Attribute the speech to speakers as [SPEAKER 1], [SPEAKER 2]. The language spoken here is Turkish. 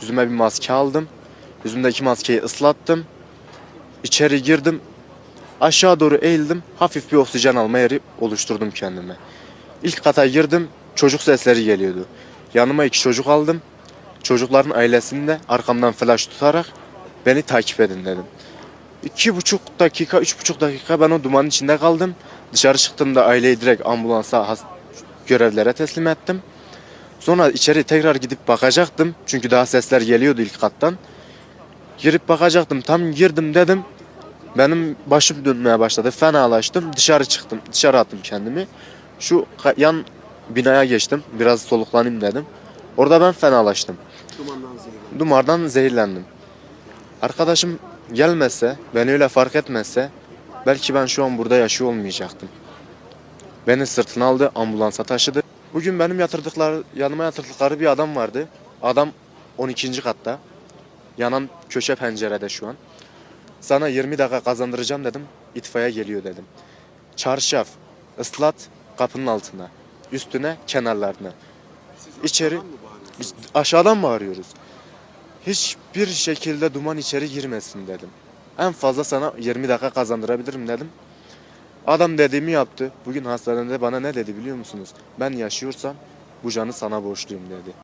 [SPEAKER 1] Yüzüme bir maske aldım. Yüzümdeki maskeyi ıslattım. İçeri girdim. Aşağı doğru eğildim. Hafif bir oksijen alma yeri oluşturdum kendime. İlk kata girdim. Çocuk sesleri geliyordu. Yanıma iki çocuk aldım. Çocukların ailesini de arkamdan flash tutarak beni takip edin dedim. İki buçuk dakika, üç buçuk dakika ben o dumanın içinde kaldım. Dışarı çıktığımda aileyi direkt ambulansa görevlere teslim ettim. Sonra içeri tekrar gidip bakacaktım. Çünkü daha sesler geliyordu ilk kattan. Girip bakacaktım. Tam girdim dedim. Benim başım dönmeye başladı. Fenalaştım. Dışarı çıktım. Dışarı attım kendimi. Şu yan binaya geçtim. Biraz soluklanayım dedim. Orada ben fenalaştım.
[SPEAKER 2] Dumandan zehirlendim.
[SPEAKER 1] Dumardan zehirlendim. Arkadaşım gelmese, beni öyle fark etmezse belki ben şu an burada yaşıyor olmayacaktım. Beni sırtına aldı, ambulansa taşıdı. Bugün benim yatırdıkları, yanıma yatırdıkları bir adam vardı. Adam 12. katta. Yanan köşe pencerede şu an. Sana 20 dakika kazandıracağım dedim. İtfaiye geliyor dedim. Çarşaf, ıslat kapının altına. Üstüne, kenarlarına. İçeri-? Biz aşağıdan mı arıyoruz? Hiçbir şekilde duman içeri girmesin dedim. En fazla sana 20 dakika kazandırabilirim dedim. Adam dediğimi yaptı. Bugün hastanede bana ne dedi biliyor musunuz? Ben yaşıyorsam bu canı sana borçluyum dedi.